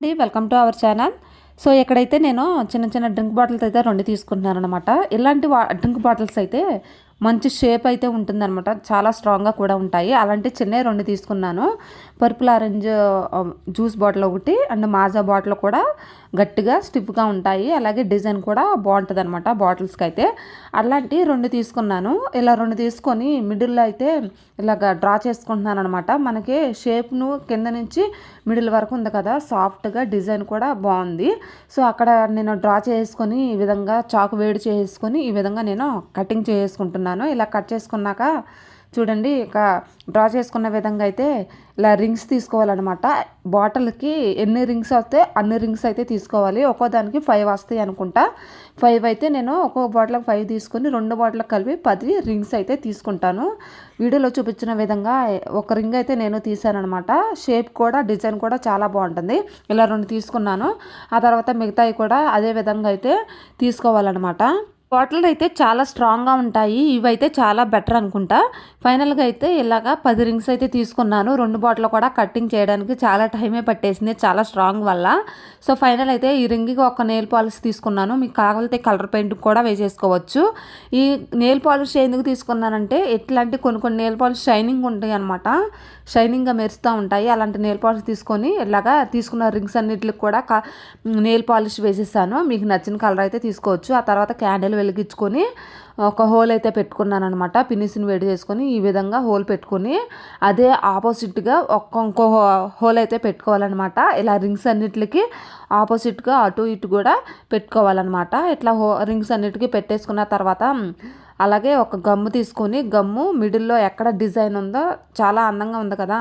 అండి. Welcome to our channel. So ఇక్కడైతే నేను చిన్న చిన్న డ్రింక్ బాటిల్స్ అయితే రెండు తీసుకుంటున్నాను అనమాట ఇలాంటి వా డ్రింక్ బాటిల్స్ అయితే మంచి షేప్ అయితే ఉంటుందన్నమాట. చాలా స్ట్రాంగ్గా కూడా ఉంటాయి. అలాంటి చిన్న రెండు తీసుకున్నాను. పర్పుల్ ఆరెంజ్ జ్యూస్ బాటిల్ ఒకటి అండ్ మాజా బాటిల్ కూడా గట్టిగా స్టిఫ్గా ఉంటాయి. అలాగే డిజైన్ కూడా బాగుంటుంది అనమాట బాటిల్స్కి అయితే అలాంటి రెండు తీసుకున్నాను. ఇలా రెండు తీసుకొని మిడిల్లో అయితే ఇలాగ డ్రా చేసుకుంటున్నాను అనమాట మనకి షేప్ను కింద నుంచి మిడిల్ వరకు ఉంది కదా సాఫ్ట్గా డిజైన్ కూడా బాగుంది. సో అక్కడ నేను డ్రా చేసుకొని ఈ విధంగా చాకు వేడి చేసుకొని ఈ విధంగా నేను కటింగ్ చేసుకుంటున్నాను. ఇలా కట్ చేసుకున్నాక చూడండి ఇక డ్రా చేసుకున్న విధంగా అయితే ఇలా రింగ్స్ తీసుకోవాలన్నమాట. బాటిల్కి ఎన్ని రింగ్స్ వస్తే అన్ని రింగ్స్ అయితే తీసుకోవాలి. ఒక్కో దానికి ఫైవ్ వస్తాయి అనుకుంటా. ఫైవ్ అయితే నేను ఒక్కొక్క బాటిల్కి ఫైవ్ తీసుకొని రెండు బాటిల్కి కలిపి పది రింగ్స్ అయితే తీసుకుంటాను. వీడియోలో చూపించిన విధంగా ఒక రింగ్ అయితే నేను తీసాను అనమాట షేప్ కూడా డిజైన్ కూడా చాలా బాగుంటుంది. ఇలా రెండు తీసుకున్నాను. ఆ తర్వాత మిగతాయి కూడా అదే విధంగా అయితే తీసుకోవాలన్నమాట. బాటిల్ అయితే చాలా స్ట్రాంగ్గా ఉంటాయి. ఇవైతే చాలా బెటర్ అనుకుంటా. ఫైనల్గా అయితే ఇలాగా పది రింగ్స్ అయితే తీసుకున్నాను. రెండు బాటిల్ కూడా కట్టింగ్ చేయడానికి చాలా టైమే పట్టేసింది. చాలా స్ట్రాంగ్ వల్ల. సో ఫైనల్ అయితే ఈ రింగ్కి ఒక నెయిల్ పాలిష్ తీసుకున్నాను. మీకు కావాలంటే కలర్ పెయింట్ కూడా వేసేసుకోవచ్చు. ఈ నెయిల్ పాలిష్ ఎందుకు తీసుకున్నానంటే ఎట్లాంటి కొన్ని కొన్ని నెయిల్ పాలిష్ షైనింగ్ ఉంటాయి అనమాట షైనింగ్గా మెరుస్తూ ఉంటాయి. అలాంటి నెయిల్ పాలిష్ తీసుకొని ఇలాగా తీసుకున్న రింగ్స్ అన్నిటికి కూడా నెయిల్ పాలిష్ వేసేసాను. మీకు నచ్చిన కలర్ అయితే తీసుకోవచ్చు. ఆ తర్వాత క్యాండిల్ వెలిగించుకొని ఒక హోల్ అయితే పెట్టుకున్నాను అనమాట పినిసిని వేడి చేసుకొని ఈ విధంగా హోల్ పెట్టుకొని అదే ఆపోజిట్గా ఒక్క ఇంకో హోల్ అయితే పెట్టుకోవాలన్నమాట. ఇలా రింగ్స్ అన్నిటికి ఆపోజిట్గా అటు ఇటు కూడా పెట్టుకోవాలన్నమాట. ఇట్లా హో రింగ్స్ అన్నిటికీ పెట్టేసుకున్న తర్వాత అలాగే ఒక గమ్ము తీసుకొని గమ్ము మిడిల్లో ఎక్కడ డిజైన్ ఉందో చాలా అందంగా ఉంది కదా.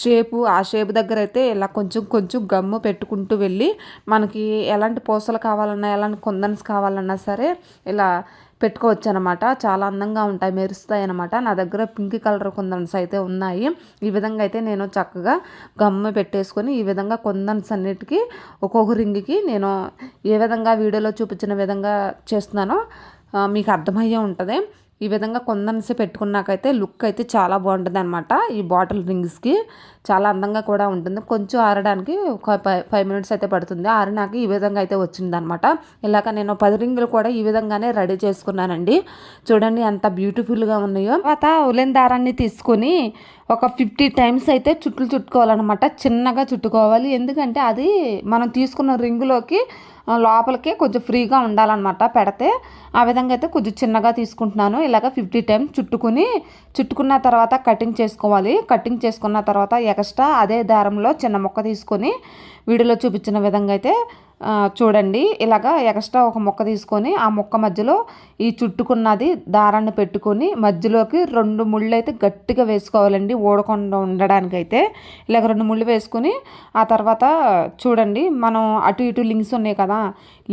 షేపు ఆ షేప్ దగ్గర అయితే ఇలా కొంచెం కొంచెం గమ్ము పెట్టుకుంటూ వెళ్ళి మనకి ఎలాంటి పూసలు కావాలన్నా ఎలాంటి కుందన్స్ కావాలన్నా సరే ఇలా పెట్టుకోవచ్చు అనమాట చాలా అందంగా ఉంటాయి మెరుస్తాయి అనమాట నా దగ్గర పింక్ కలర్ కుందన్స్ అయితే ఉన్నాయి. ఈ విధంగా అయితే నేను చక్కగా గమ్మ పెట్టేసుకొని ఈ విధంగా కుందన్స్ అన్నిటికీ ఒక్కొక్క రింగ్కి నేను ఏ విధంగా వీడియోలో చూపించిన విధంగా చేస్తున్నానో మీకు అర్థమయ్యే ఉంటుంది. ఈ విధంగా కొందనసి పెట్టుకున్నాకైతే లుక్ అయితే చాలా బాగుంటుంది అనమాట ఈ బాటిల్ రింగ్స్కి చాలా అందంగా కూడా ఉంటుంది. కొంచెం ఆరడానికి ఒక ఫైవ్ మినిట్స్ అయితే పడుతుంది. ఆరినాక ఈ విధంగా అయితే వచ్చిందనమాట ఇలాగ నేను పది రింగులు కూడా ఈ విధంగానే రెడీ చేసుకున్నానండి. చూడండి ఎంత బ్యూటిఫుల్గా ఉన్నాయో. తర్వాత ఉలెన్ దారాన్ని తీసుకొని ఒక ఫిఫ్టీ టైమ్స్ అయితే చుట్లు చుట్టుకోవాలన్నమాట. చిన్నగా చుట్టుకోవాలి. ఎందుకంటే అది మనం తీసుకున్న రింగులోకి లోపలికి కొంచెం ఫ్రీగా ఉండాలన్నమాట పెడితే. ఆ విధంగా అయితే కొంచెం చిన్నగా తీసుకుంటున్నాను. ఇలాగ ఫిఫ్టీ టైమ్స్ చుట్టుకుని చుట్టుకున్న తర్వాత కటింగ్ చేసుకోవాలి. కటింగ్ చేసుకున్న తర్వాత ఎక్స్ట్రా అదే దారంలో చిన్న మొక్క తీసుకొని వీడియోలో చూపించిన విధంగా అయితే చూడండి ఇలాగా ఎక్స్ట్రా ఒక మొక్క తీసుకొని ఆ మొక్క మధ్యలో ఈ చుట్టుకున్నది దారాన్ని పెట్టుకొని మధ్యలోకి రెండు ముళ్ళు అయితే గట్టిగా వేసుకోవాలండి ఓడకుండా ఉండడానికైతే. ఇలాగ రెండు ముళ్ళు వేసుకొని ఆ తర్వాత చూడండి మనం అటు ఇటు లింక్స్ ఉన్నాయి కదా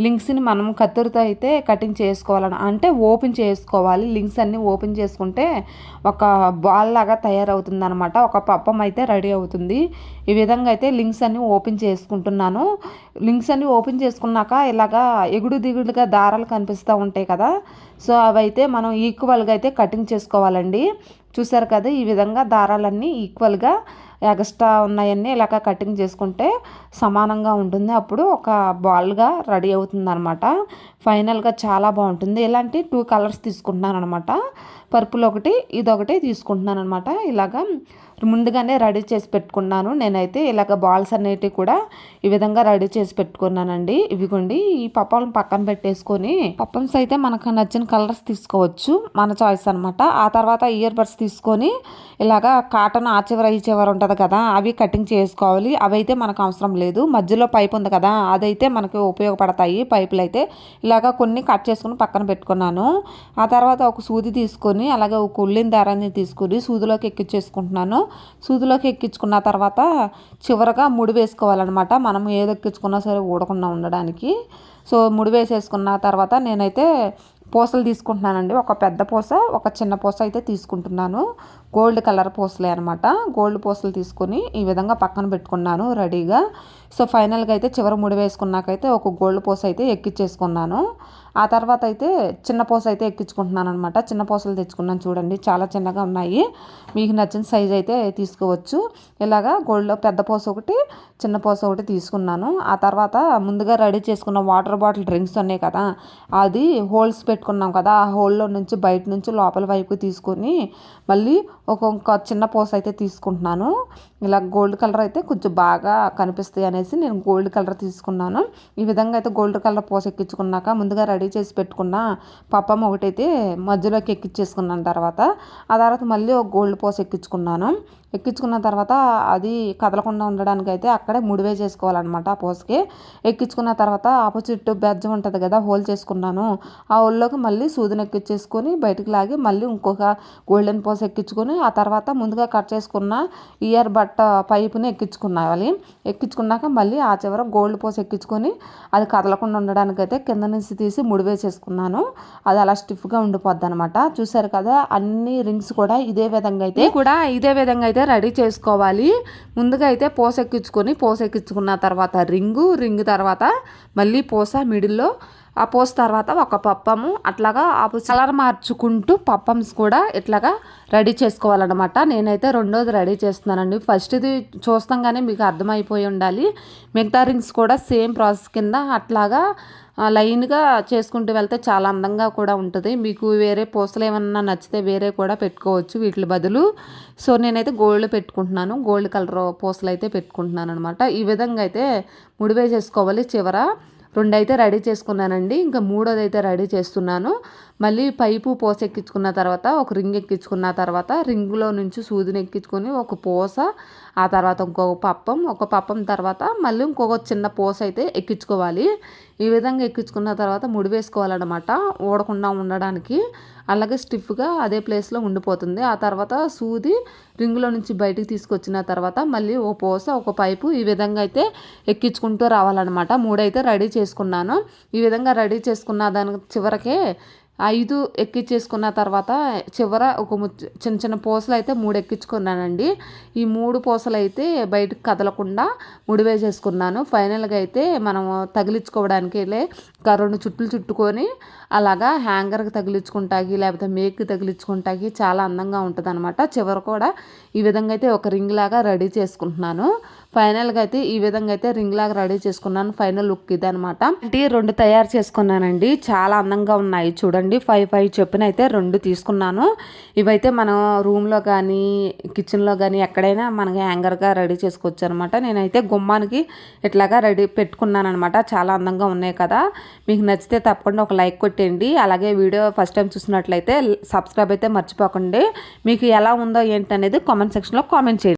లింక్స్ని మనం కత్తిరితో అయితే కటింగ్ చేసుకోవాలని అంటే ఓపెన్ చేసుకోవాలి. లింక్స్ అన్నీ ఓపెన్ చేసుకుంటే ఒక బాల్ లాగా తయారవుతుంది అనమాట ఒక పప్పం అయితే రెడీ అవుతుంది. ఈ విధంగా అయితే లింక్స్ అన్నీ ఓపెన్ చేసుకుంటున్నాను. లింక్స్ అన్నీ ఓపెన్ చేసుకున్నాక ఇలాగా ఎగుడు దిగుడుగా దారాలు కనిపిస్తూ ఉంటాయి కదా. సో అవైతే మనం ఈక్వల్గా అయితే కటింగ్ చేసుకోవాలండి. చూసారు కదా ఈ విధంగా దారాలన్నీ ఈక్వల్గా ఎక్స్ట్రా ఉన్నాయన్నీ ఇలాగ కటింగ్ చేసుకుంటే సమానంగా ఉంటుంది. అప్పుడు ఒక బాల్గా రెడీ అవుతుంది అనమాట ఫైనల్గా చాలా బాగుంటుంది. ఇలాంటి టూ కలర్స్ తీసుకుంటున్నాను అనమాట పర్పుల్ ఒకటి ఇదొకటి తీసుకుంటున్నాను అనమాట ఇలాగా ముందుగానే రెడీ చేసి పెట్టుకున్నాను. నేనైతే ఇలాగ బాల్స్ అనేటివి కూడా ఈ విధంగా రెడీ చేసి పెట్టుకున్నానండి. ఇవిగోండి ఈ పప్పలను పక్కన పెట్టేసుకొని పప్పన్స్ అయితే మనకు నచ్చిన కలర్స్ తీసుకోవచ్చు మన చాయిస్ అనమాట ఆ తర్వాత ఇయర్ బడ్స్ తీసుకొని ఇలాగా కాటన్ ఆ చివర ఈ చివర ఉంటుంది కదా అవి కటింగ్ చేసుకోవాలి. అవి అయితే మనకు అవసరం లేదు. మధ్యలో పైప్ ఉంది కదా అదైతే మనకి ఉపయోగపడతాయి పైపులు అయితే. ఇలాగా కొన్ని కట్ చేసుకుని పక్కన పెట్టుకున్నాను. ఆ తర్వాత ఒక సూది తీసుకొని అలాగే ఒక ఉల్లిన దారాన్ని తీసుకొని సూదిలోకి ఎక్కించేసుకుంటున్నాను. సూదిలోకి ఎక్కించుకున్న తర్వాత చివరగా ముడి వేసుకోవాలన్నమాట. మనం ఏది ఎక్కించుకున్నా సరే ఊడకుండా ఉండడానికి. సో ముడి వేసేసుకున్న తర్వాత నేనైతే పూసలు తీసుకుంటున్నానండి. ఒక పెద్ద పూస ఒక చిన్న పూస అయితే తీసుకుంటున్నాను. గోల్డ్ కలర్ పూసలే అనమాట గోల్డ్ పూసలు తీసుకొని ఈ విధంగా పక్కన పెట్టుకున్నాను రెడీగా. సో ఫైనల్గా అయితే చివరి ముడి వేసుకున్నాకైతే ఒక గోల్డ్ పూస అయితే ఎక్కించేసుకున్నాను ఆ తర్వాత అయితే చిన్న పూస అయితే ఎక్కించుకుంటున్నాను అనమాట చిన్న పూసలు తెచ్చుకున్నాను చూడండి. చాలా చిన్నగా ఉన్నాయి. మీకు నచ్చిన సైజ్ అయితే తీసుకోవచ్చు. ఇలాగా గోల్డ్లో పెద్ద పూస ఒకటి చిన్న పూస ఒకటి తీసుకున్నాను. ఆ తర్వాత ముందుగా రెడీ చేసుకున్న వాటర్ బాటిల్ డ్రింక్స్ ఉన్నాయి కదా అది హోల్స్ పెట్టుకున్నాం కదా ఆ హోల్లో నుంచి బయట నుంచి లోపల వైపు తీసుకొని మళ్ళీ ఒక చిన్న పూస అయితే తీసుకుంటున్నాను. ఇలా గోల్డ్ కలర్ అయితే కొంచెం బాగా కనిపిస్తాయి అనేసి నేను గోల్డ్ కలర్ తీసుకున్నాను. ఈ విధంగా అయితే గోల్డ్ కలర్ పూస ఎక్కించుకున్నాక ముందుగా రెడీ చేసి పెట్టుకున్న పప్పం ఒకటైతే మధ్యలోకి ఎక్కించేసుకున్నాను తర్వాత. ఆ తర్వాత మళ్ళీ ఒక గోల్డ్ పూస ఎక్కించుకున్నాను. ఎక్కించుకున్న తర్వాత అది కదలకుండా ఉండడానికి అయితే అక్కడే ముడివే చేసుకోవాలన్నమాట ఆ పోస్కి. ఎక్కించుకున్న తర్వాత ఆపోజిట్ బెజ్జం ఉంటుంది కదా హోల్ చేసుకున్నాను. ఆ హోల్లోకి మళ్ళీ సూదిని ఎక్కించేసుకొని బయటికి లాగి మళ్ళీ ఇంకొక గోల్డెన్ పోస్ ఎక్కించుకొని ఆ తర్వాత ముందుగా కట్ చేసుకున్న ఇయర్ కట్ట పైపుని ఎక్కించుకున్నావాలి. ఎక్కించుకున్నాక మళ్ళీ ఆ చివర గోల్డ్ పోసి ఎక్కించుకొని అది కదలకుండా ఉండడానికి అయితే కింద నుంచి తీసి ముడివేసేసుకున్నాను. అది అలా స్టిఫ్గా ఉండిపోద్ది అనమాట చూసారు కదా అన్ని రింగ్స్ కూడా ఇదే విధంగా అయితే కూడా ఇదే విధంగా అయితే రెడీ చేసుకోవాలి. ముందుగా అయితే పోస ఎక్కించుకొని పోస ఎక్కించుకున్న తర్వాత రింగు రింగ్ తర్వాత మళ్ళీ పోస మిడిల్లో ఆ పోస్ తర్వాత ఒక పప్పము అట్లాగా ఆ కలర్ మార్చుకుంటూ పప్పమ్స్ కూడా ఇట్లాగా రెడీ చేసుకోవాలన్నమాట. నేనైతే రెండోది రెడీ చేస్తున్నానండి. ఫస్ట్ది చూస్తాగానే మీకు అర్థమైపోయి ఉండాలి. మిగతా రింగ్స్ కూడా సేమ్ ప్రాసెస్ కింద అట్లాగా లైన్గా చేసుకుంటూ వెళ్తే చాలా అందంగా కూడా ఉంటుంది. మీకు వేరే పూసలు ఏమన్నా నచ్చితే వేరే కూడా పెట్టుకోవచ్చు వీటి బదులు. సో నేనైతే గోల్డ్ పెట్టుకుంటున్నాను. గోల్డ్ కలర్ పూసలు అయితే పెట్టుకుంటున్నాను అనమాట ఈ విధంగా అయితే ముడివే చేసుకోవాలి చివర. రెండైతే రెడీ చేసుకున్నానండి. ఇంకా మూడోది అయితే రెడీ చేస్తున్నాను. మళ్ళీ పైపు పోస ఎక్కించుకున్న తర్వాత ఒక రింగ్ ఎక్కించుకున్న తర్వాత రింగులో నుంచి సూదిని ఎక్కించుకొని ఒక పూస ఆ తర్వాత ఇంకొక పప్పం ఒక పప్పం తర్వాత మళ్ళీ ఇంకొక చిన్న పూస అయితే ఎక్కించుకోవాలి. ఈ విధంగా ఎక్కించుకున్న తర్వాత ముడి వేసుకోవాలన్నమాట ఊడకుండా ఉండడానికి. అలాగే స్టిఫ్గా అదే ప్లేస్లో ఉండిపోతుంది. ఆ తర్వాత సూది రింగులో నుంచి బయటికి తీసుకొచ్చిన తర్వాత మళ్ళీ ఓ పూస ఒక పైపు ఈ విధంగా అయితే ఎక్కించుకుంటూ రావాలన్నమాట. మూడైతే రెడీ చేసుకున్నాను. ఈ విధంగా రెడీ చేసుకున్న దాని చివరకే ఐదు ఎక్కించేసుకున్న తర్వాత చివర ఒక చిన్న చిన్న పూసలు అయితే మూడు ఎక్కించుకున్నానండి ఈ మూడు పూసలు అయితే బయటకు కదలకుండా ముడివేసేసుకున్నాను. ఫైనల్గా అయితే మనం తగిలించుకోవడానికి రెండు చుట్లు చుట్టుకొని అలాగా హ్యాంగర్కి తగిలించుకుంటాకి లేకపోతే మేక్కి తగిలించుకుంటాకి చాలా అందంగా ఉంటుంది అనమాట చివర కూడా ఈ విధంగా అయితే ఒక రింగ్ లాగా రెడీ చేసుకుంటున్నాను. ఫైనల్గా అయితే ఈ విధంగా అయితే రింగ్ లాగా రెడీ చేసుకున్నాను. ఫైనల్ లుక్ ఇది అనమాట రెండు తయారు చేసుకున్నానండి. చాలా అందంగా ఉన్నాయి. చూడండి ఫైవ్ ఫైవ్ చెప్పిన అయితే రెండు తీసుకున్నాను. ఇవైతే మనం రూమ్లో కానీ కిచెన్లో కానీ ఎక్కడైనా మనకి హ్యాంగర్గా రెడీ చేసుకోవచ్చు అనమాట నేనైతే గుమ్మానికి ఇట్లాగా రెడీ పెట్టుకున్నాను అనమాట చాలా అందంగా ఉన్నాయి కదా. మీకు నచ్చితే తప్పకుండా ఒక లైక్ కొట్టేయండి. అలాగే వీడియో ఫస్ట్ టైం చూసినట్లయితే సబ్స్క్రైబ్ అయితే మర్చిపోకండి. మీకు ఎలా ఉందో ఏంటనేది కామెంట్ సెక్షన్లో కామెంట్ చేయండి.